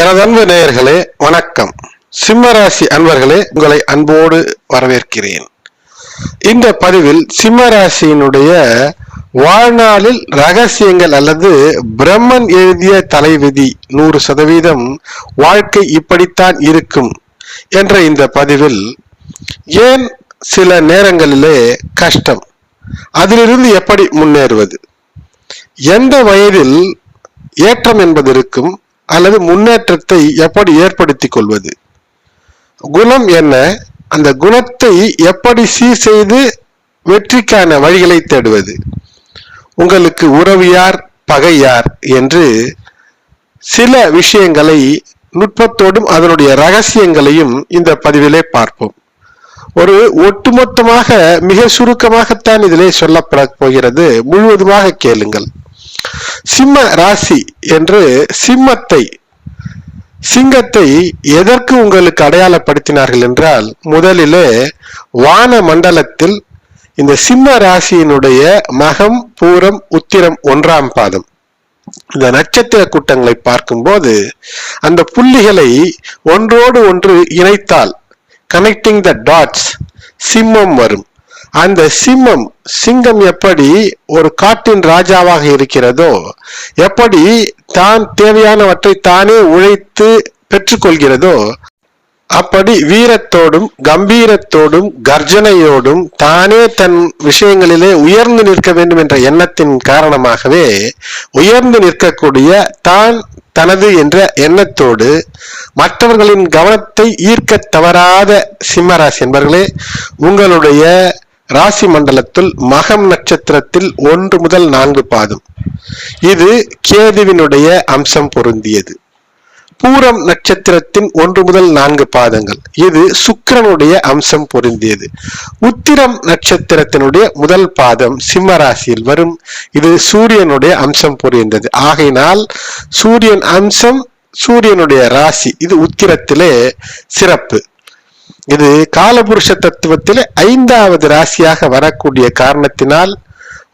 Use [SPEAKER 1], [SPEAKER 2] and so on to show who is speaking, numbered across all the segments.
[SPEAKER 1] எனது அன்பு நேயர்களே வணக்கம். சிம்மராசி அன்பர்களே உங்களை அன்போடு வரவேற்கிறேன். இந்த பதிவில் சிம்மராசியினுடைய வாழ்நாளில் ரகசியங்கள் அல்லது பிரம்மன் எழுதிய தலைவிதி நூறு சதவீதம் வாழ்க்கை இப்படித்தான் இருக்கும் என்ற இந்த பதிவில் ஏன் சில நேரங்களிலே கஷ்டம்? அதிலிருந்து எப்படி முன்னேறுவது? எந்த வயதில் ஏற்றம் என்பது இருக்கும் அல்லது முன்னேற்றத்தை எப்படி ஏற்படுத்திக் கொள்வது? குணம் என்ன? அந்த குணத்தை எப்படி சீர் செய்து வெற்றிக்கான வழிகளை தேடுவது? உங்களுக்கு உறவு யார்? பகை யார்? என்று சில விஷயங்களை நுட்பத்தோடும் அதனுடைய ரகசியங்களையும் இந்த பதிவிலே பார்ப்போம். ஒரு ஒட்டுமொத்தமாக மிக சுருக்கமாகத்தான் இதிலே சொல்லப்பட போகிறது. முழுவதுமாக கேளுங்கள். சிம்ம ராசி என்று சிம்மத்தை சிங்கத்தை எதற்கு உங்களுக்கு அடையாளப்படுத்தினார்கள் என்றால் முதலிலே வான மண்டலத்தில் இந்த சிம்ம ராசியினுடைய மகம் பூரம் உத்திரம் ஒன்றாம் பாதம். இந்த நட்சத்திர கூட்டங்களை பார்க்கும்போது அந்த புள்ளிகளை ஒன்றோடு ஒன்று இணைத்தால் கனெக்டிங் த டாட்ஸ் சிம்மம் வரும். அந்த சிம்மம் சிங்கம் எப்படி ஒரு காட்டின் ராஜாவாக இருக்கிறதோ எப்படி தான் தேவையானவற்றை தானே உழைத்து பெற்றுக்கொள்கிறதோ அப்படி வீரத்தோடும் கம்பீரத்தோடும் கர்ஜனையோடும் தானே தன் விஷயங்களிலே உயர்ந்து நிற்க வேண்டும் என்ற எண்ணத்தின் காரணமாகவே உயர்ந்து நிற்கக்கூடிய தான் தனது என்ற எண்ணத்தோடு மற்றவர்களின் கவனத்தை ஈர்க்க தவறாத சிம்மராசி என்பர்களே உங்களுடைய ராசி மண்டலத்தில் மகம் நட்சத்திரத்தில் ஒன்று முதல் நான்கு பாதம். இது கேதுவினுடைய அம்சம் பொருந்தியது. பூரம் நட்சத்திரத்தின் ஒன்று முதல் நான்கு பாதங்கள். இது சுக்கிரனுடைய அம்சம் பொருந்தியது. உத்திரம் நட்சத்திரத்தினுடைய முதல் பாதம் சிம்ம ராசியில் வரும். இது சூரியனுடைய அம்சம் பொருந்தது ஆகையினால் சூரியன் அம்சம் சூரியனுடைய ராசி. இது உத்திரத்திலே சிறப்பு. இது காலபுருஷ தத்துவத்தில் ஐந்தாவது ராசியாக வரக்கூடிய காரணத்தினால்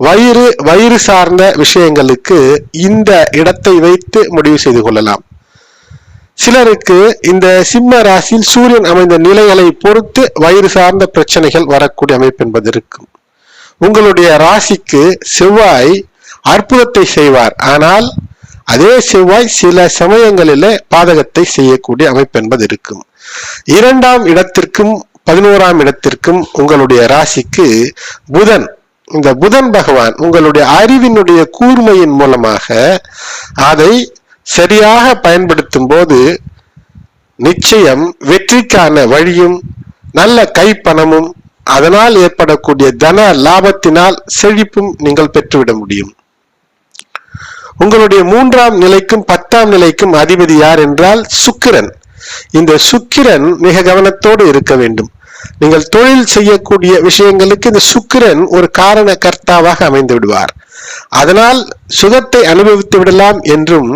[SPEAKER 1] வயிறு வயிறு சார்ந்த விஷயங்களுக்கு இந்த இடத்தை வைத்து முடிவு செய்து கொள்ளலாம். சிலருக்கு இந்த சிம்ம ராசியில் சூரியன் அமைந்த நிலைகளை பொறுத்து வயிறு சார்ந்த பிரச்சனைகள் வரக்கூடிய அமைப்பு என்பது இருக்கும். உங்களுடைய ராசிக்கு செவ்வாய் அற்புதத்தை செய்வார். ஆனால் அதே செவ்வாய் சில சமயங்களிலே பாதகத்தை செய்யக்கூடிய அமைப்பு என்பது இருக்கும். இரண்டாம் இடத்திற்கும் பதினோராம் இடத்திற்கும் உங்களுடைய ராசிக்கு புதன் இந்த புதன் பகவான் உங்களுடைய அறிவினுடைய கூர்மையின் மூலமாக அதை சரியாக பயன்படுத்தும் போது நிச்சயம் வெற்றிக்கான வழியும் நல்ல கைப்பணமும் அதனால் ஏற்படக்கூடிய தன லாபத்தினால் செழிப்பும் நீங்கள் பெற்றுவிட முடியும். உங்களுடைய மூன்றாம் நிலைக்கும் பத்தாம் நிலைக்கும் அதிபதி யார் என்றால் சுக்கிரன். இந்த சுக்கிரன் மிக கவனத்தோடு இருக்க வேண்டும். நீங்கள் தொழில் செய்யக்கூடிய விஷயங்களுக்கு இந்த சுக்கிரன் ஒரு காரண கர்த்தாவாக அமைந்து விடுவார் அதனால் சுகத்தை அனுபவித்து விடலாம் என்றும்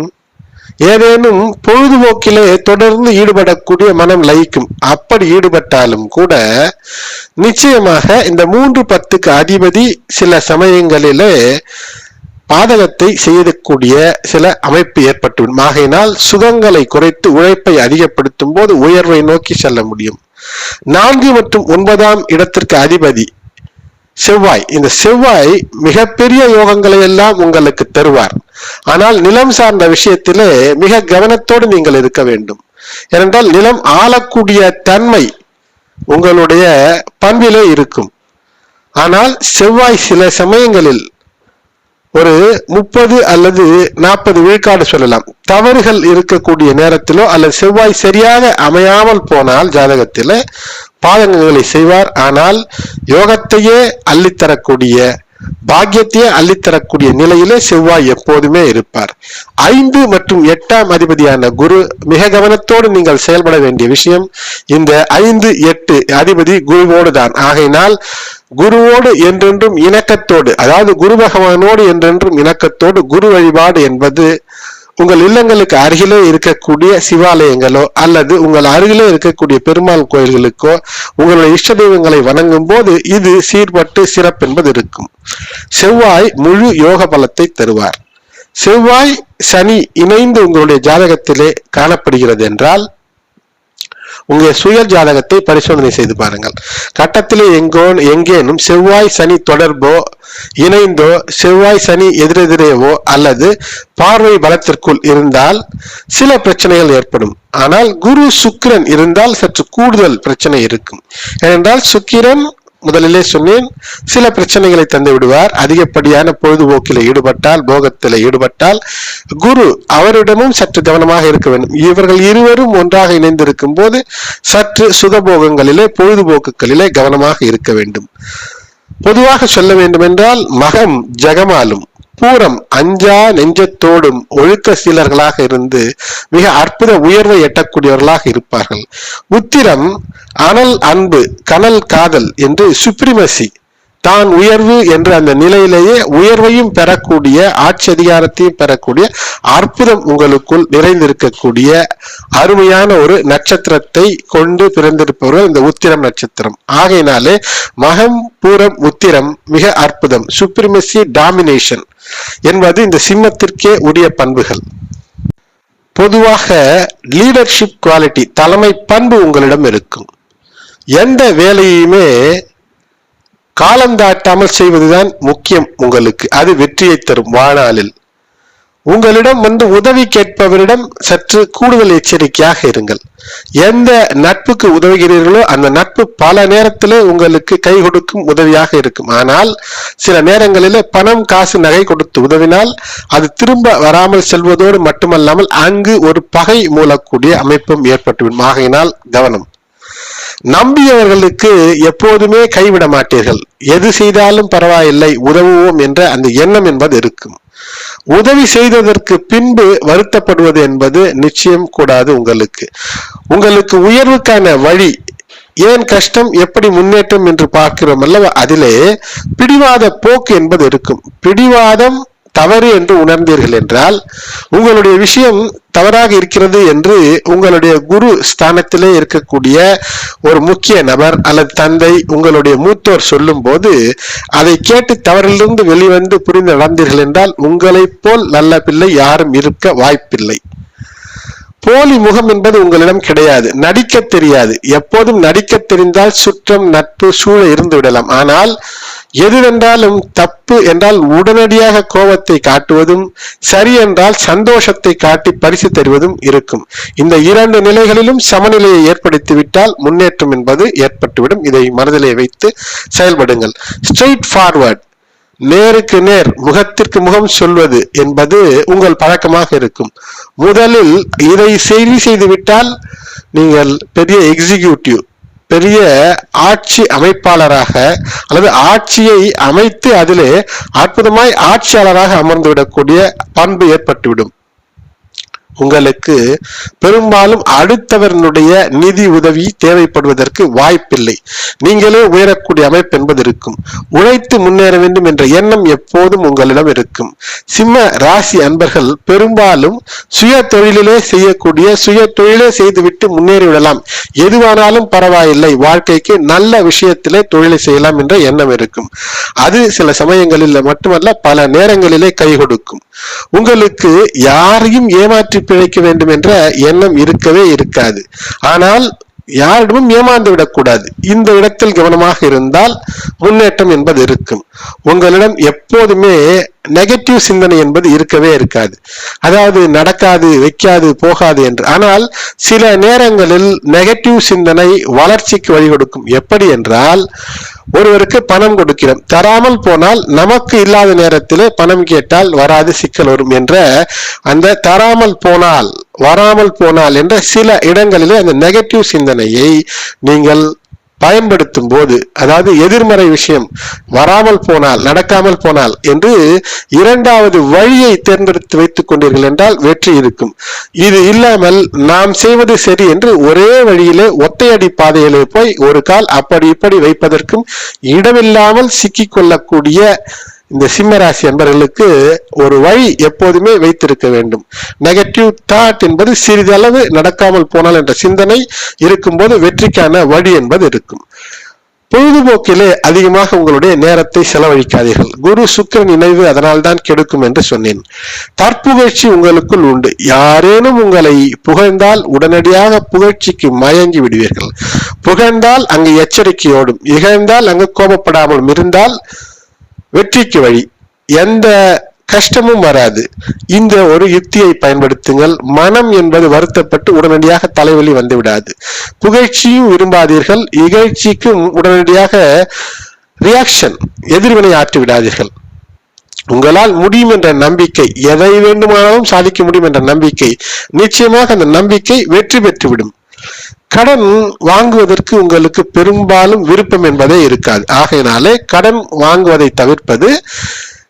[SPEAKER 1] ஏதேனும் பொழுதுபோக்கிலே தொடர்ந்து ஈடுபடக்கூடிய மனம் லயிக்கும். அப்படி ஈடுபட்டாலும் கூட நிச்சயமாக இந்த மூன்று பத்துக்கு அதிபதி சில சமயங்களிலே பாதகத்தை செய்யக்கூடிய சில அமைப்பு ஏற்பட்டுவிடும். ஆகையினால் சுகங்களை குறைத்து உழைப்பை அதிகப்படுத்தும் போது உயர்வை நோக்கி செல்ல முடியும். நான்கு மற்றும் ஒன்பதாம் இடத்திற்கு அதிபதி செவ்வாய். இந்த செவ்வாய் மிகப்பெரிய யோகங்களை எல்லாம் உங்களுக்கு தருவார். ஆனால் நிலம் சார்ந்த விஷயத்திலே மிக கவனத்தோடு நீங்கள் இருக்க வேண்டும். ஏனென்றால் நிலம் ஆளக்கூடிய தன்மை உங்களுடைய பண்பிலே இருக்கும். ஆனால் செவ்வாய் சில சமயங்களில் ஒரு முப்பது அல்லது நாற்பது விழுக்காடு சொல்லலாம். தவறுகள் இருக்கக்கூடிய நேரத்திலோ அல்லது செவ்வாய் சரியாக அமையாமல் போனால் ஜாதகத்தில் பாதகங்களை செய்வார். ஆனால் யோகத்தையே அள்ளித்தரக்கூடிய பாக்கியத்தையே அள்ளித்தரக்கூடிய நிலையிலே செவ்வாய் எப்போதுமே இருப்பார். ஐந்து மற்றும் எட்டாம் அதிபதியான குரு மிக கவனத்தோடு நீங்கள் செயல்பட வேண்டிய விஷயம் இந்த ஐந்து எட்டு அதிபதி குருவோடு தான் ஆகையினால் குருவோடு என்றென்றும் இணக்கத்தோடு அதாவது குரு பகவானோடு என்றென்றும் இணக்கத்தோடு குரு வழிபாடு என்பது உங்கள் இல்லங்களுக்கு அருகிலே இருக்கக்கூடிய சிவாலயங்களோ அல்லது உங்கள் அருகிலே இருக்கக்கூடிய பெருமாள் கோயில்களுக்கோ உங்களுடைய இஷ்ட தெய்வங்களை வணங்கும் போது இது சீர்பட்டு சிறப்பு என்பது இருக்கும். செவ்வாய் முழு யோக பலத்தை தருவார். செவ்வாய் சனி இணைந்து உங்களுடைய ஜாதகத்திலே காணப்படுகிறது என்றால் உங்க சுய ஜாதகத்தை பரிசோதனை செய்து பாருங்கள். கட்டத்திலே எங்கோ எங்கேனும் செவ்வாய் சனி தொடர்போ இணைந்தோ செவ்வாய் சனி எதிரெதிரேவோ அல்லது பார்வை பலத்திற்குள் இருந்தால் சில பிரச்சனைகள் ஏற்படும். ஆனால் குரு சுக்கிரன் இருந்தால் சற்று கூடுதல் பிரச்சனை இருக்கும். ஏனென்றால் சுக்கிரன் முதலிலே சொன்னேன் சில பிரச்சனைகளை தந்து விடுவார் அதிகப்படியான பொழுதுபோக்கில் ஈடுபட்டால் போகத்தில் ஈடுபட்டால் குரு அவரிடமும் சற்று கவனமாக இருக்க வேண்டும். இவர்கள் இருவரும் ஒன்றாக இணைந்திருக்கும் போது சற்று சுகபோகங்களிலே பொழுதுபோக்குகளிலே கவனமாக இருக்க வேண்டும். பொதுவாக சொல்ல வேண்டுமென்றால் மகம் ஜெகமாலும் பூரம் அஞ்சா நெஞ்சத்தோடும் ஒழுக்க சீலர்களாக இருந்து மிக அற்புத உயர்வை எட்டக்கூடியவர்களாக இருப்பார்கள். உத்திரம் அனல் அன்பு கனல் காதல் என்று சுப்ரிமசி தான் உயர்வு என்ற அந்த நிலையிலேயே உயர்வையும் பெறக்கூடிய ஆட்சி அதிகாரத்தையும் பெறக்கூடிய அற்புதம் உங்களுக்குள் நிறைந்திருக்கக்கூடிய அருமையான ஒரு நட்சத்திரத்தை கொண்டு பிறந்திருப்பவர்கள் இந்த உத்திரம் நட்சத்திரம். ஆகையினாலே மகம் பூரம் உத்திரம் மிக அற்புதம். சுப்ரிமசி டாமினேஷன் என்பது இந்த சிம்மத்திற்கே உரிய பண்புகள். பொதுவாக லீடர்ஷிப் குவாலிட்டி தலைமை பண்பு உங்களிடம் இருக்கும். எந்த வேலையுமே காலம் தாட்டாமல் செய்வதுதான் முக்கியம் உங்களுக்கு. அது வெற்றியை தரும் வாழ்நாளில் உங்களிடம் வந்து உதவி கேட்பவரிடம் சற்று கூடுதல் எச்சரிக்கையாக இருங்கள். எந்த நட்புக்கு உதவுகிறீர்களோ அந்த நட்பு பல நேரத்தில் உங்களுக்கு கை கொடுக்கும் உதவியாக இருக்கும். ஆனால் சில நேரங்களிலே பணம் காசு நகை கொடுத்து உதவினால் அது திரும்ப வராமல் செல்வதோடு மட்டுமல்லாமல் அங்கு ஒரு பகை மூலக்கூடிய அமைப்பும் ஏற்பட்டுவிடும். ஆகையினால் கவனம். நம்பியவர்களுக்கு எப்போதுமே கைவிட மாட்டீர்கள். எது செய்தாலும் பரவாயில்லை உதவுவோம் என்ற அந்த எண்ணம் என்பது இருக்கும். உதவி செய்ததற்கு பின்பு வருத்தப்படுவது என்பது நிச்சயம் கூடாது உங்களுக்கு. உங்களுக்கு உயர்வுக்கான வழி ஏன் கஷ்டம் எப்படி முன்னேற்றம் என்று பார்க்கிறோம் அல்லவா? அதிலே பிடிவாத போக்கு என்பது இருக்கும். பிடிவாதம் தவறு என்று உணர்ந்தீர்கள் என்றால் உங்களுடைய விஷயம் தவறாக இருக்கிறது என்று உங்களுடைய குரு ஸ்தானத்திலே இருக்கக்கூடிய ஒரு முக்கிய நபர் அல்லது தந்தை உங்களுடைய மூத்தோர் சொல்லும் போது அதை கேட்டு தவறிலிருந்து வெளிவந்து புரிந்து நடந்தீர்கள் என்றால் உங்களைப் போல் நல்ல பிள்ளை யாரும் இருக்க வாய்ப்பில்லை. போலி முகம் என்பது உங்களிடம் கிடையாது நடிக்க தெரியாது. எப்போதும் நடிக்க தெரிந்தால் சுற்றம் நட்பு சூழ இருந்து விடலாம் ஆனால் எதுவென்றாலும் தப்பு என்றால் உடனடியாக கோபத்தை காட்டுவதும் சரி என்றால் சந்தோஷத்தை காட்டி பரிசு தருவதும் இருக்கும். இந்த இரண்டு நிலைகளிலும் சமநிலையை ஏற்படுத்திவிட்டால் முன்னேற்றம் என்பது ஏற்பட்டுவிடும். இதை மனதிலே வைத்து செயல்படுங்கள். ஸ்ட்ரெயிட் ஃபார்வர்ட் நேருக்கு நேர் முகத்திற்கு முகம் சொல்வது என்பது உங்கள் பழக்கமாக இருக்கும். முதலில் இதை செய்தி செய்துவிட்டால் நீங்கள் பெரிய எக்ஸிகியூட்டிவ் பெரிய ஆட்சி அமைப்பாளராக அல்லது ஆட்சியை அமைத்து அதிலே அற்புதமாய் ஆட்சியாளராக அமர்ந்துவிடக்கூடிய பண்பு ஏற்பட்டுவிடும். உங்களுக்கு பெரும்பாலும் அடுத்தவர்களுடைய நிதி உதவி தேவைப்படுவதற்கு வாய்ப்பில்லை. நீங்களே உயரக்கூடிய அமைப்பு என்பது இருக்கும். உழைத்து முன்னேற வேண்டும் என்ற எண்ணம் எப்போதும் உங்களிடம் இருக்கும். சிம்ம ராசி அன்பர்கள் பெரும்பாலும் சுய தொழிலிலே செய்யக்கூடிய சுய தொழிலே செய்துவிட்டு முன்னேறி விடலாம். எதுவானாலும் பரவாயில்லை. வாழ்க்கைக்கு நல்ல விஷயத்திலே தொழிலை செய்யலாம் என்ற எண்ணம் இருக்கும். அது சில சமயங்களில் மட்டுமல்ல பல நேரங்களிலே கை கொடுக்கும். உங்களுக்கு யாரையும் ஏமாற்றி பிழைக்க வேண்டும் என்ற எண்ணம் இருக்கவே இருக்காது. ஆனால் யாரிடமும் ஏமாந்து விடக்கூடாது. இந்த இடத்தில் கவனமாக இருந்தால் முன்னேற்றம் என்பது இருக்கும். உங்களிடம் எப்போதுமே நெகட்டிவ் சிந்தனை என்பது இருக்கவே இருக்காது. அதாவது நடக்காது வைக்காது போகாது என்று. ஆனால் சில நேரங்களில் நெகட்டிவ் சிந்தனை வளர்ச்சிக்கு வழி கொடுக்கும். எப்படி என்றால் ஒருவருக்கு பணம் கொடுக்கிறோம். தராமல் போனால் நமக்கு இல்லாத நேரத்திலே பணம் கேட்டால் வராது சிக்கல் வரும் என்ற அந்த தராமல் போனால் வராமல் போனால் என்ற சில இடங்களிலே அந்த நெகட்டிவ் சிந்தனையை நீங்கள் பயன்படுத்தும் போது அதாவது எதிர்மறை விஷயம் வராமல் போனால் நடக்காமல் போனால் என்று இரண்டாவது வழியை தேர்ந்தெடுத்து வைத்துக் கொண்டீர்கள் என்றால் வெற்றி இருக்கும். இது இல்லாமல் நாம் செய்வது சரி என்று ஒரே வழியிலே ஒத்தையடி பாதையிலே போய் ஒரு கால் அப்படி இப்படி வைப்பதற்கும் இடமில்லாமல் சிக்கிக்கொள்ளக்கூடிய இந்த சிம்மராசி என்பவர்களுக்கு ஒரு வழி எப்போதுமே வைத்திருக்க வேண்டும். நெகட்டிவ் தாட் என்பது சிறிதளவு நடக்காமல் போனால் என்ற சிந்தனை இருக்கும்போது வெற்றிக்கான வழி என்பது இருக்கும். பொழுதுபோக்கிலே அதிகமாக உங்களுடைய நேரத்தை செலவழிக்காதீர்கள். குரு சுக்கிரன் இணைவு அதனால்தான் கெடுக்கும் என்று சொன்னேன். தற்புகழ்ச்சி உங்களுக்குள் உண்டு. யாரேனும் உங்களை புகழ்ந்தால் உடனடியாக புகழ்ச்சிக்கு மயங்கி விடுவீர்கள். புகழ்ந்தால் அங்கு எச்சரிக்கையோடும் இகழ்ந்தால் அங்கு கோபப்படாமலும் இருந்தால் வெற்றிக்கு வழி. எந்த கஷ்டமும் வராது. இந்த ஒரு யுக்தியை பயன்படுத்துங்கள். மனம் என்பது வருத்தப்பட்டு உடனடியாக தலைவலி வந்து விடாது புகழ்ச்சியும் விரும்பாதீர்கள். இகழ்ச்சிக்கும் உடனடியாக ரியாக்ஷன் எதிர்வினை ஆற்றி விடாதீர்கள் உங்களால் முடியும் என்ற நம்பிக்கை எதை வேண்டுமானாலும் சாதிக்க முடியும் என்ற நம்பிக்கை நிச்சயமாக அந்த நம்பிக்கை வெற்றி பெற்றுவிடும். கடன் வாங்குவதற்கு உங்களுக்கு பெரும்பாலும் விருப்பம் என்பதே இருக்காது. ஆகையினாலே கடன் வாங்குவதை தவிர்ப்பது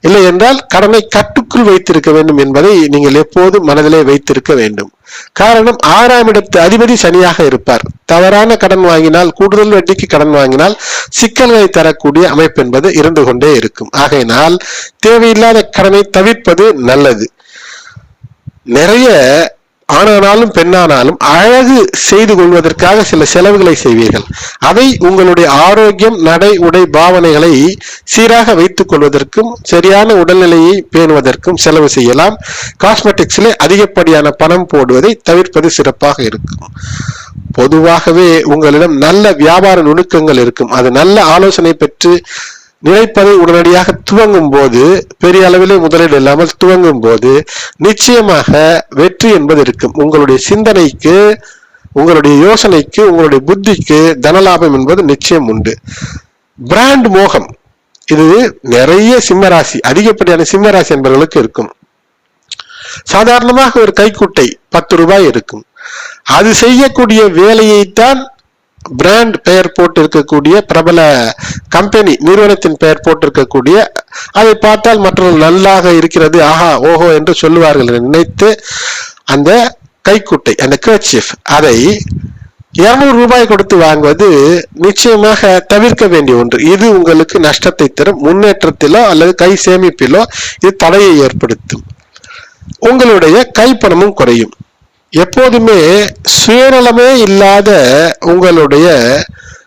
[SPEAKER 1] இல்லை என்றால் கடனை கட்டுக்குள் வைத்திருக்க வேண்டும் என்பதை நீங்கள் எப்போதும் மனதிலே வைத்திருக்க வேண்டும். காரணம் ஆறாம் இடத்து அதிபதி சனியாக இருப்பார். தவறான கடன் வாங்கினால் கூடுதல் வட்டிக்கு கடன் வாங்கினால் சிக்கல்களை தரக்கூடிய அமைப்பு என்பது இருந்து கொண்டே இருக்கும். ஆகையினால் தேவையில்லாத கடனை தவிர்ப்பது நல்லது. நிறைய ஆணானாலும் பெண்ணானாலும் அழகு செய்து கொள்வதற்காக சில செலவுகளை செய்வீர்கள். அதை உங்களுடைய ஆரோக்கியம் நடை உடை பாவனைகளை சீராக வைத்துக் கொள்வதற்கும் சரியான உடல்நிலையை பேணுவதற்கும் செலவு செய்யலாம். காஸ்மெட்டிக்ஸில் அதிகப்படியான பணம் போடுவதை தவிர்ப்பது சிறப்பாக இருக்கும். பொதுவாகவே உங்களிடம் நல்ல வியாபார நுணுக்கங்கள் இருக்கும். அது நல்ல ஆலோசனை பெற்று நிலைப்பதை உடனடியாக துவங்கும் போது பெரிய அளவிலே முதலீடு இல்லாமல் துவங்கும் போது நிச்சயமாக வெற்றி என்பது இருக்கும். உங்களுடைய சிந்தனைக்கு உங்களுடைய யோசனைக்கு உங்களுடைய புத்திக்கு தனலாபம் என்பது நிச்சயம் உண்டு. பிராண்ட் மோகம். இது நிறைய சிம்மராசி அதிகப்படியான சிம்மராசி என்பவர்களுக்கு இருக்கும். சாதாரணமாக ஒரு கைக்குட்டை பத்து ரூபாய் இருக்கும் அது செய்யக்கூடிய வேலையைத்தான் பிராண்ட் பெயர் போட்டு இருக்கக்கூடிய பிரபல கம்பெனி நிறுவனத்தின் பெயர் போட்டிருக்கக்கூடிய அதை பார்த்தால் மற்றவர்கள் நல்லாக இருக்கிறது ஆஹா ஓஹோ என்று சொல்லுவார்கள் நினைத்து அந்த கைக்குட்டை அந்த கேர்ச்சிஃப் அதை இருநூறு ரூபாய் கொடுத்து வாங்குவது நிச்சயமாக தவிர்க்க வேண்டிய ஒன்று. இது உங்களுக்கு நஷ்டத்தை தரும் முன்னேற்றத்திலோ அல்லது கை சேமிப்பிலோ இது தடையை ஏற்படுத்தும். உங்களுடைய கைப்பணமும் குறையும். எப்போதுமே சுயநலமே இல்லாத உங்களுடைய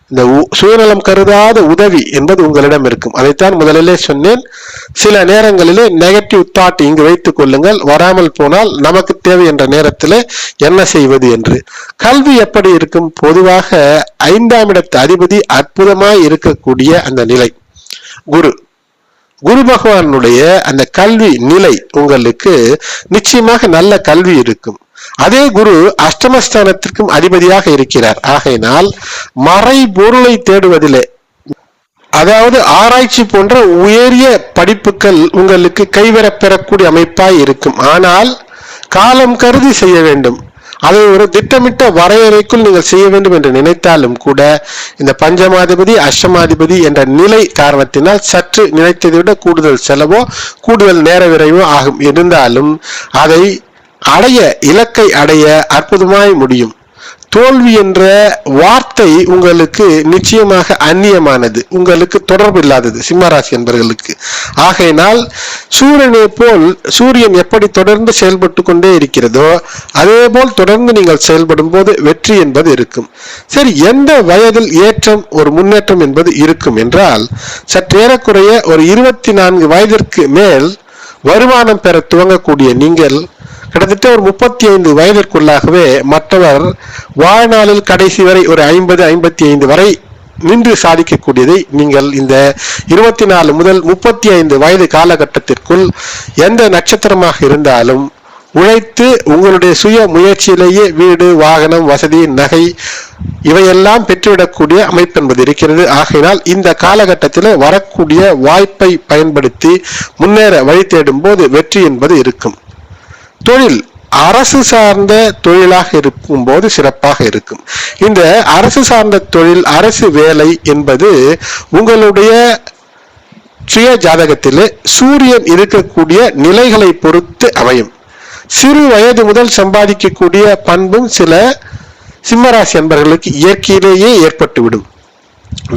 [SPEAKER 1] இந்த உ- சுயநலம் கருதாத உதவி என்பது உங்களிடம் இருக்கும். அதைத்தான் முதலிலே சொன்னேன். சில நேரங்களிலே நெகட்டிவ் தாட் இங்கு வைத்துக் கொள்ளுங்கள். வராமல் போனால் நமக்கு தேவை என்ற நேரத்தில் என்ன செய்வது என்று. கல்வி எப்படி இருக்கும்? பொதுவாக ஐந்தாம் இடத்து அதிபதி அற்புதமாய் இருக்கக்கூடிய அந்த நிலை. குரு குரு பகவானுடைய அந்த கல்வி நிலை உங்களுக்கு நிச்சயமாக நல்ல கல்வி இருக்கும். அதே குரு அஷ்டமஸ்தானத்திற்கும் அதிபதியாக இருக்கிறார். ஆகையினால் மறை பொருளை தேடுவதிலே அதாவது ஆராய்ச்சி போன்ற உயரிய படிப்புகள் உங்களுக்கு கைவரப் பெறக்கூடிய அமைப்பாய் இருக்கும். ஆனால் காலம் கருதி செய்ய வேண்டும். அதை ஒரு திட்டமிட்ட வரையறைக்குள் நீங்கள் செய்ய வேண்டும் என்று நினைத்தாலும் கூட இந்த பஞ்சமாதிபதி அஷ்டமாதிபதி என்ற நிலை காரணத்தினால் சற்று நினைத்ததை விட கூடுதல் செலவோ கூடுதல் நேர விரைவோ ஆகும். இருந்தாலும் அதை அடைய இலக்கை அடைய அற்புதமாய் முடியும். தோல்வி என்ற வார்த்தை உங்களுக்கு நிச்சயமாக அந்நியமானது. உங்களுக்கு தொடர்பு இல்லாதது சிம்மராசி என்பர்களுக்கு. ஆகையினால் சூரியனை போல் சூரியன் எப்படி தொடர்ந்து செயல்பட்டு கொண்டே இருக்கிறதோ அதே போல் தொடர்ந்து நீங்கள் செயல்படும் போது வெற்றி என்பது இருக்கும். சரி எந்த வயதில் ஏற்றம் ஒரு முன்னேற்றம் என்பது இருக்கும் என்றால் சற்றேறக்குறைய ஒரு இருபத்தி நான்கு வயதிற்கு மேல் வருமானம் பெற துவங்கக்கூடிய நீங்கள் கிட்டத்தட்ட ஒரு முப்பத்தி ஐந்து வயதிற்குள்ளாகவே மற்றவர் வாழ்நாளில் கடைசி வரை ஒரு ஐம்பது ஐம்பத்தி ஐந்து வரை நின்று சாதிக்கக்கூடியதை நீங்கள் இந்த இருபத்தி நாலு முதல் முப்பத்தி ஐந்து வயது காலகட்டத்திற்குள் எந்த நட்சத்திரமாக இருந்தாலும் உழைத்து உங்களுடைய சுய முயற்சியிலேயே வீடு வாகனம் வசதி நகை இவையெல்லாம் பெற்றுவிடக்கூடிய அமைப்பு என்பது இருக்கிறது. ஆகையினால் இந்த காலகட்டத்தில் வரக்கூடிய வாய்ப்பை பயன்படுத்தி முன்னேற வழி தேடும் போது வெற்றி என்பது இருக்கும். தொழில் அரசு சார்ந்த தொழிலாக இருக்கும் போது சிறப்பாக இருக்கும். இந்த அரசு சார்ந்த தொழில் அரசு வேலை என்பது உங்களுடைய சுய ஜாதகத்திலே சூரியன் இருக்கக்கூடிய நிலைகளை பொறுத்து அமையும். சிறு வயது முதல் சம்பாதிக்கக்கூடிய பண்பும் சில சிம்மராசி என்பவர்களுக்கு இயற்கையிலேயே ஏற்பட்டுவிடும்.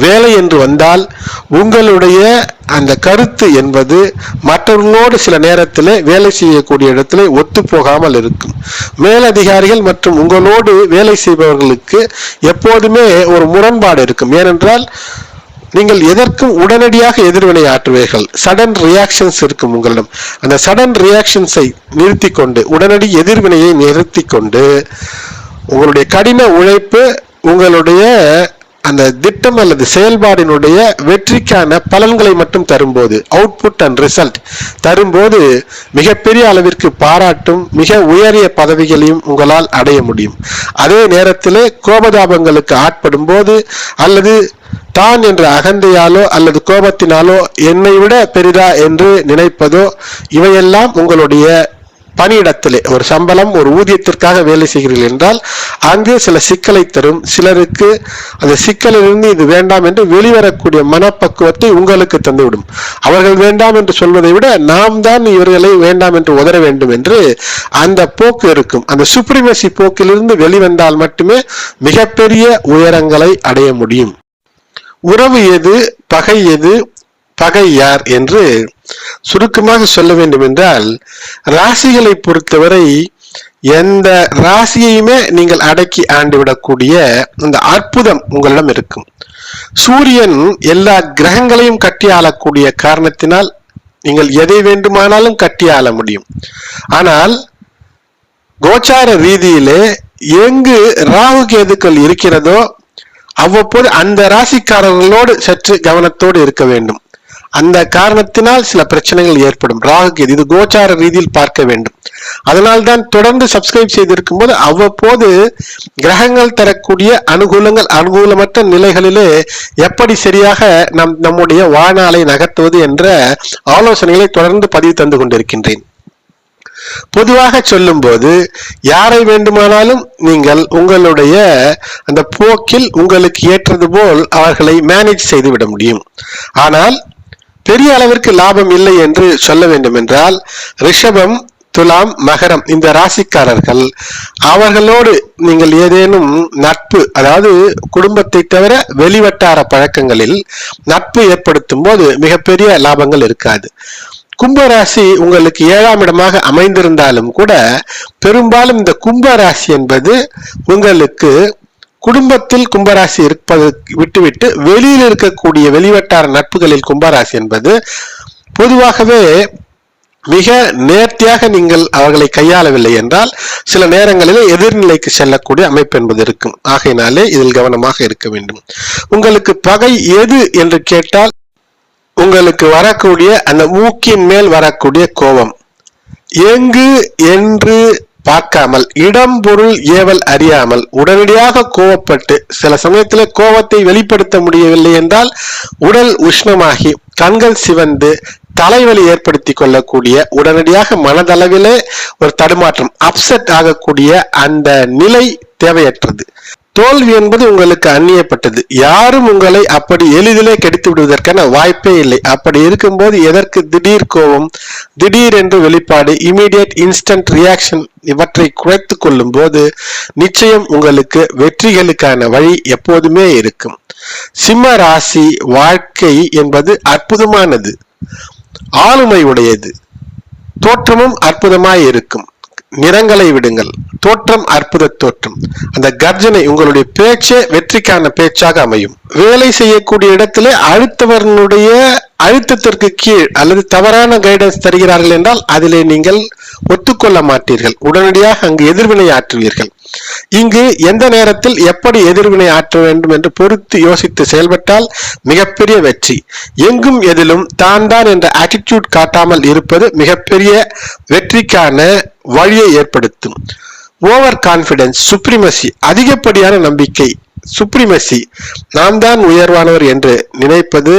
[SPEAKER 1] வேலை என்று வந்தால் உங்களுடைய அந்த கருத்து என்பது மற்றவர்களோடு சில நேரத்தில் வேலை செய்யக்கூடிய இடத்துல ஒத்து போகாமல் இருக்கும். மேலதிகாரிகள் மற்றும் உங்களோடு வேலை செய்பவர்களுக்கு எப்போதுமே ஒரு முரண்பாடு இருக்கும். ஏனென்றால் நீங்கள் எதற்கும் உடனடியாக எதிர்வினை ஆற்றுவீர்கள். சடன் ரியாக்ஷன்ஸ் இருக்கும் உங்களிடம். அந்த சடன் ரியாக்ஷன்ஸை நிறுத்தி கொண்டு உடனடி எதிர்வினையை நிறுத்தி கொண்டு உங்களுடைய கடின உழைப்பு உங்களுடைய அந்த திட்டம் அல்லது செயல்பாடினுடைய வெற்றிக்கான பலன்களை மட்டும் தரும்போது அவுட்புட் அண்ட் ரிசல்ட் தரும்போது மிகப்பெரிய அளவிற்கு பாராட்டும் மிக உயரிய பதவிகளையும் உங்களால் அடைய முடியும். அதே நேரத்திலே கோபதாபங்களுக்கு ஆட்படும் போது அல்லது தான் என்ற அகந்தையாலோ அல்லது கோபத்தினாலோ என்னை விட பெரிதா என்று நினைப்பதோ இவையெல்லாம் உங்களுடைய பணியிடத்திலே ஒரு சம்பளம் ஒரு ஊதியத்திற்காக வேலை செய்கிறீர்கள் என்றால் அங்கே சில சிக்கலை தரும். சிலருக்கு அந்த சிக்கலிலிருந்து இது வேண்டாம் என்று வெளிவரக்கூடிய மனப்பக்குவத்தை உங்களுக்கு தந்துவிடும். அவர்கள் வேண்டாம் என்று சொல்வதை விட நாம் தான் இவர்களை வேண்டாம் என்று உதற வேண்டும் என்று அந்த போக்கு இருக்கும். அந்த சுப்ரிமசி போக்கிலிருந்து வெளிவந்தால் மட்டுமே மிகப்பெரிய உயரங்களை அடைய முடியும். உறவு எது பகை எது பகை யார் என்று சுருக்கமாக சொல்ல வேண்டும் என்றால் ராசிகளை பொறுத்தவரை எந்த ராசியையுமே நீங்கள் அடக்கி ஆண்டுவிடக்கூடிய அந்த அற்புதம் உங்களிடம் இருக்கும். சூரியன் எல்லா கிரகங்களையும் கட்டி ஆளக்கூடிய காரணத்தினால் நீங்கள் எதை வேண்டுமானாலும் கட்டி ஆள முடியும். ஆனால் கோச்சார ரீதியிலே எங்கு ராகு கேதுக்கள் இருக்கிறதோ அவ்வப்போது அந்த ராசிக்காரர்களோடு சற்று கவனத்தோடு இருக்க வேண்டும். அந்த காரணத்தினால் சில பிரச்சனைகள் ஏற்படும். ராகு கேது இது கோச்சார ரீதியில் பார்க்க வேண்டும். அதனால் தான் தொடர்ந்து சப்ஸ்கிரைப் செய்திருக்கும் போது அவ்வப்போது கிரகங்கள் தரக்கூடிய அனுகூலங்கள் அனுகூலமற்ற நிலைகளிலே எப்படி சரியாக நம் நம்முடைய வாழ்நாளை நகர்த்துவது என்ற ஆலோசனைகளை தொடர்ந்து பதிவு தந்து கொண்டிருக்கின்றேன். பொதுவாக சொல்லும்போது யாரை வேண்டுமானாலும் நீங்கள் உங்களுடைய அந்த போக்கில் உங்களுக்கு ஏற்றது போல் அவர்களை மேனேஜ் செய்து விட முடியும். ஆனால் பெரிய அளவிற்கு லாபம் இல்லை என்று சொல்ல வேண்டும் என்றால் ரிஷபம் துலாம் மகரம் இந்த ராசிக்காரர்கள் அவர்களோடு நீங்கள் ஏதேனும் நட்பு அதாவது குடும்பத்தை தவிர வெளிவட்டார பழக்கங்களில் நட்பு ஏற்படுத்தும் போது மிகப்பெரிய லாபங்கள் இருக்காது. கும்பராசி உங்களுக்கு ஏழாம் இடமாக அமைந்திருந்தாலும் கூட பெரும்பாலும் இந்த கும்பராசி என்பது உங்களுக்கு குடும்பத்தில் கும்பராசி இருப்பது விட்டுவிட்டு வெளியில் இருக்கக்கூடிய வெளிவட்டார நட்புகளில் கும்பராசி என்பது பொதுவாகவே மிக நேர்த்தியாக நீங்கள் அவர்களை கையாளவில்லை என்றால் சில நேரங்களில் எதிர்நிலைக்கு செல்லக்கூடிய அமைப்பு என்பது இருக்கும். ஆகையினாலே இதில் கவனமாக இருக்க வேண்டும். உங்களுக்கு பகை எது என்று கேட்டால் உங்களுக்கு வரக்கூடிய அந்த மூக்கின் மேல் வரக்கூடிய கோபம். எங்கு என்று பார்க்காமல் இடம் பொருள் ஏவல் அறியாமல் உடனடியாக கோவப்பட்டு சில சமயத்தில் கோபத்தை வெளிப்படுத்த முடியவில்லை என்றால் உடல் உஷ்ணமாகி கண்கள் சிவந்து தலைவலி ஏற்படுத்தி கொள்ளக்கூடிய உடனடியாக மனதளவிலே ஒரு தடுமாற்றம் அப்செட் ஆகக்கூடிய அந்த நிலை தேவையற்றது. தோல்வி என்பது உங்களுக்கு அந்நியப்பட்டது. யாரும் உங்களை அப்படி எளிதிலே கெடுத்து விடுவதற்கான வாய்ப்பே இல்லை. அப்படி இருக்கும்போது எதற்கு திடீர் கோபம் திடீர் என்று வெளிப்பாடு இமீடியட் இன்ஸ்டன்ட் ரியாக்ஷன் இவற்றை குறைத்து கொள்ளும் போது நிச்சயம் உங்களுக்கு வெற்றிகளுக்கான வழி எப்போதுமே இருக்கும். சிம்ம ராசி வாழ்க்கை என்பது அற்புதமானது. ஆளுமை உடையது. தோற்றமும் அற்புதமாய் இருக்கும். நிறங்களை விடுங்கள். தோற்றம் அற்புத தோற்றம். அந்த கர்ஜனை உங்களுடைய பேச்சே வெற்றிக்கான பேச்சாக அமையும். வேலை செய்யக்கூடிய இடத்துல அடுத்தவர்களுடைய அழுத்தத்திற்கு கீழ் அல்லது தவறான கைடன்ஸ் தருகிறார்கள் என்றால் அதிலே நீங்கள் ஒத்துக்கொள்ள மாட்டீர்கள். உடனடியாக அங்கு எதிர்வினை ஆற்றுவீர்கள். இங்கு எந்த நேரத்தில் எப்படி எதிர்வினை ஆற்ற வேண்டும் என்று பொறுத்து யோசித்து செயல்பட்டால் மிகப்பெரிய வெற்றி. எங்கும் எதிலும் தான் தான் என்ற ஆட்டிடியூட் காட்டாமல் இருப்பது மிகப்பெரிய வெற்றிக்கான வழியை ஏற்படுத்தும். ஓவர் கான்பிடன்ஸ் சுப்ரிமசி அதிகப்படியான நம்பிக்கை சுப்ரிமசி நாம் தான் உயர்வானவர் என்று நினைப்பது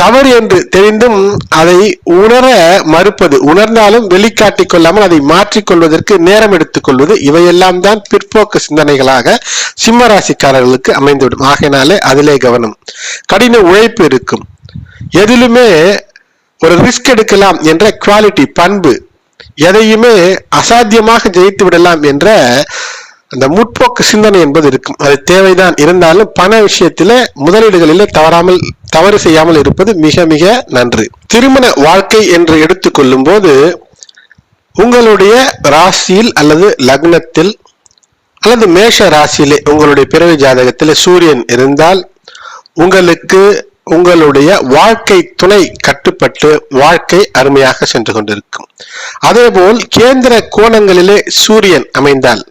[SPEAKER 1] தவறு என்று தெரிந்தும் அதை உணர மறுப்பது உணர்ந்தாலும் வெளிக்காட்டிக் கொள்ளாமல் அதை மாற்றிக் கொள்வதற்கு நேரம் எடுத்துக் கொள்வது இவையெல்லாம் தான் பிற்போக்கு சிந்தனைகளாக சிம்ம ராசிக்காரர்களுக்கு அமைந்துவிடும். ஆகையினாலே அதிலே கவனம். கடின உழைப்பு இருக்கும். எதிலுமே ஒரு ரிஸ்க் எடுக்கலாம் என்ற குவாலிட்டி பண்பு எதையுமே அசாத்தியமாக ஜெயித்து விடலாம் என்ற அந்த முற்போக்கு சிந்தனை என்பது இருக்கும். அது தேவைதான். இருந்தாலும் பண விஷயத்தில முதலீடுகளில் தவறாமல் தவறு செய்யாமல் இருப்பது மிக மிக நன்று. திருமண வாழ்க்கை என்று எடுத்துக்கொள்ளும் போது உங்களுடைய ராசியில் அல்லது லக்னத்தில் அல்லது மேஷ ராசியிலே உங்களுடைய பிறவி ஜாதகத்தில் சூரியன் இருந்தால் உங்களுக்கு உங்களுடைய வாழ்க்கை துணை கட்டுப்பட்டு வாழ்க்கை அருமையாக சென்று கொண்டிருக்கும். அதேபோல் கேந்திர கோணங்களிலே சூரியன் அமைந்தால்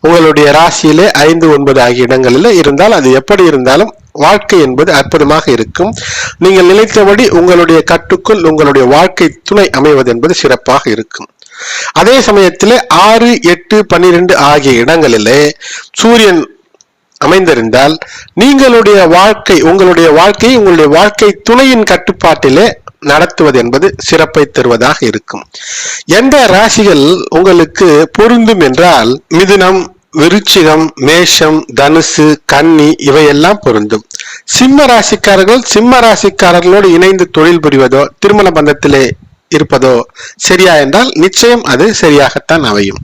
[SPEAKER 1] உங்களுடைய ராசியிலே ஐந்து ஒன்பது ஆகிய இடங்களில் இருந்தால் அது எப்படி இருந்தாலும் வாழ்க்கை என்பது அற்புதமாக இருக்கும். நீங்கள் நினைத்தபடி உங்களுடைய கட்டுக்குள் உங்களுடைய வாழ்க்கை துணை அமைவது என்பது சிறப்பாக இருக்கும். அதே சமயத்தில் ஆறு எட்டு பன்னிரெண்டு ஆகிய இடங்களிலே சூரியன் அமைந்திருந்தால் நீங்களுடைய வாழ்க்கை உங்களுடைய வாழ்க்கை உங்களுடைய வாழ்க்கை துணையின் கட்டுப்பாட்டிலே நடத்துவது என்பது சிறப்பை தருவதாக இருக்கும். எந்த ராசிகள் உங்களுக்கு பொருந்தும் என்றால் மிதுனம் விருச்சிகம் மேஷம் தனுசு கன்னி இவையெல்லாம் பொருந்தும். சிம்ம ராசிக்காரர்கள் சிம்ம ராசிக்காரர்களோடு இணைந்து தொழில் புரிவதோ திருமண பந்தத்திலே இருப்பதோ சரியா என்றால் நிச்சயம் அது சரியாகத்தான் அமையும்.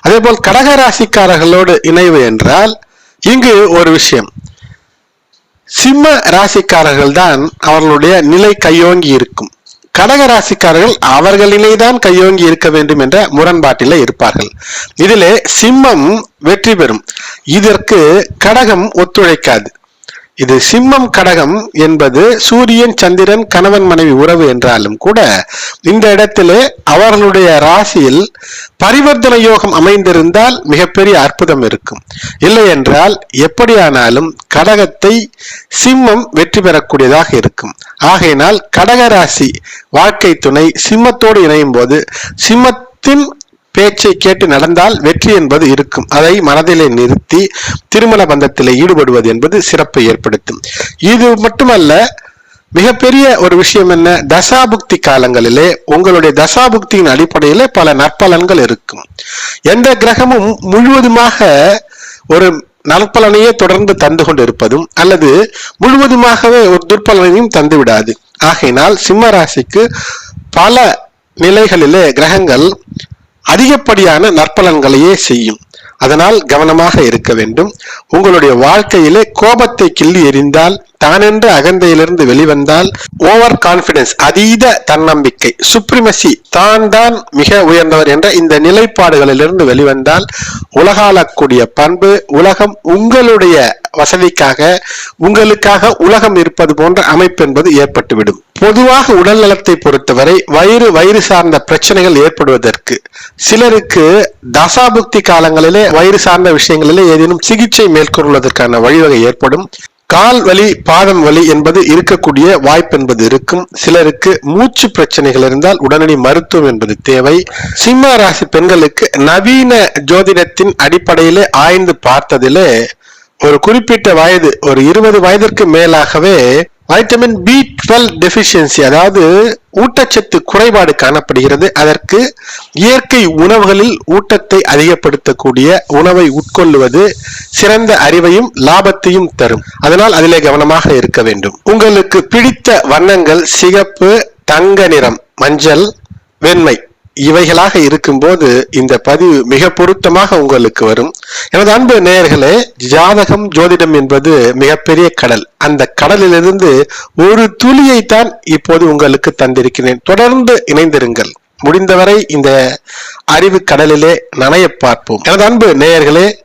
[SPEAKER 1] அதேபோல் கடக ராசிக்காரர்களோடு இணைவு என்றால் இங்கு ஒரு விஷயம். சிம்ம ராசிக்காரர்கள் தான் அவர்களுடைய நிலை கையோங்கி இருக்கும். கடக ராசிக்காரர்கள் அவர்களிலே தான் கையோங்கி இருக்க வேண்டும் என்ற முரண்பாட்டிலே இருப்பார்கள். இதிலே சிம்மம் வெற்றி பெறும். இதற்கு கடகம் ஒத்துழைக்காது. இது சிம்மம் கடகம் என்பது சூரியன் சந்திரன் கணவன் மனைவி உறவு என்றாலும் கூட இந்த இடத்திலே அவர்களுடைய ராசியில் பரிவர்த்தனை யோகம் அமைந்திருந்தால் மிகப்பெரிய அற்புதம் இருக்கும். இல்லை என்றால் எப்படியானாலும் கடகத்தை சிம்மம் வெற்றி பெறக்கூடியதாக இருக்கும். ஆகையினால் கடக ராசி வாழ்க்கை துணை சிம்மத்தோடு இணையும் போது சிம்மத்தின் பேச்சை கேட்டு நடந்தால் வெற்றி என்பது இருக்கும். அதை மனதிலே நிறுத்தி திருமண பந்தத்திலே ஈடுபடுவது என்பது சிறப்பை ஏற்படுத்தும். இது மட்டுமல்ல மிகப்பெரிய ஒரு விஷயம் என்ன? தசாபுக்தி காலங்களிலே உங்களுடைய தசாபுக்தியின் அடிப்படையிலே பல நற்பலன்கள் இருக்கும். எந்த கிரகமும் முழுவதுமாக ஒரு நற்பலனையே தொடர்ந்து தந்து கொண்டு இருப்பதும் அல்லது முழுவதுமாகவே ஒரு துர்பலனையும் தந்து விடாது. ஆகையினால் சிம்ம ராசிக்கு பல நிலைகளிலே கிரகங்கள் அதிகப்படியான நற்பலன்களையே செய்யும். அதனால் கவனமாக இருக்க வேண்டும். உங்களுடைய வாழ்க்கையிலே கோபத்தை கிள்ளி எறிந்தால் தானென்று அகந்தையிலிருந்து வெளிவந்தால் ஓவர் கான்பிடன்ஸ் அதீத தன்னம்பிக்கை சுப்ரிமசி தான் தான் மிக உயர்ந்தவர் என்ற இந்த நிலைப்பாடுகளிலிருந்து வெளிவந்தால் உலகாளக்கூடிய பண்பு உலகம் உங்களுடைய வசதிக்காக உங்களுக்காக உலகம் இருப்பது போன்ற அமைப்பு என்பது ஏற்பட்டுவிடும். பொதுவாக உடல் நலத்தை பொறுத்தவரை வயிறு வயிறு சார்ந்த பிரச்சனைகள் ஏற்படுவதற்கு. சிலருக்கு தசாபுக்தி காலங்களிலே வயிறு சார்ந்த விஷயங்களிலே ஏதேனும் சிகிச்சை மேற்கொள்வதற்கான வழிவகை ஏற்படும். கால் வலி பாதம் வலி என்பது இருக்கக்கூடிய வாய்ப்பு என்பது இருக்கும். சிலருக்கு மூச்சு பிரச்சனைகள் இருந்தால் உடனடி மருத்துவம் என்பது தேவை. சிம்ம ராசி பெண்களுக்கு நவீன ஜோதிடத்தின் அடிப்படையிலே ஆய்ந்து பார்த்ததிலே ஒரு குறிப்பிட்ட வயது ஒரு இருபது வயதிற்கு மேலாகவே வைட்டமின் பி டுவெல் டெபிஷியன்சி அதாவது ஊட்டச்சத்து குறைபாடு காணப்படுகிறது. அதற்கு இயற்கை உணவுகளில் ஊட்டத்தை அதிகப்படுத்தக்கூடிய உணவை உட்கொள்ளுவது சிறந்த அறிவையும் லாபத்தையும் தரும். அதனால் அதிலே கவனமாக இருக்க வேண்டும். உங்களுக்கு பிடித்த வண்ணங்கள் சிகப்பு தங்க நிறம் மஞ்சள் வெண்மை. இவைகளாக இருக்கும்போது இந்த பதிவு மிக பொருத்தமாக உங்களுக்கு வரும். எனது அன்பு நேயர்களே ஜாதகம் ஜோதிடம் என்பது மிகப்பெரிய கடல். அந்த கடலிலிருந்து ஒரு துளியை தான் இப்போது உங்களுக்கு தந்திருக்கிறேன். தொடர்ந்து இணைந்திருங்கள். முடிந்தவரை இந்த அறிவு கடலிலே நனைய பார்ப்போம். எனது அன்பு நேயர்களே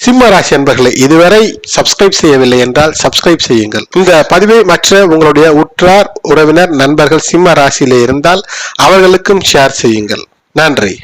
[SPEAKER 1] சிம்ம ராசி அன்பர்களே இதுவரை சப்ஸ்கிரைப் செய்யவில்லை என்றால் சப்ஸ்கிரைப் செய்யுங்கள். இந்த பதிவை மற்ற உங்களுடைய உற்றார் உறவினர் நண்பர்கள் சிம்ம ராசியிலே இருந்தால் அவர்களுக்கும் ஷேர் செய்யுங்கள். நன்றி.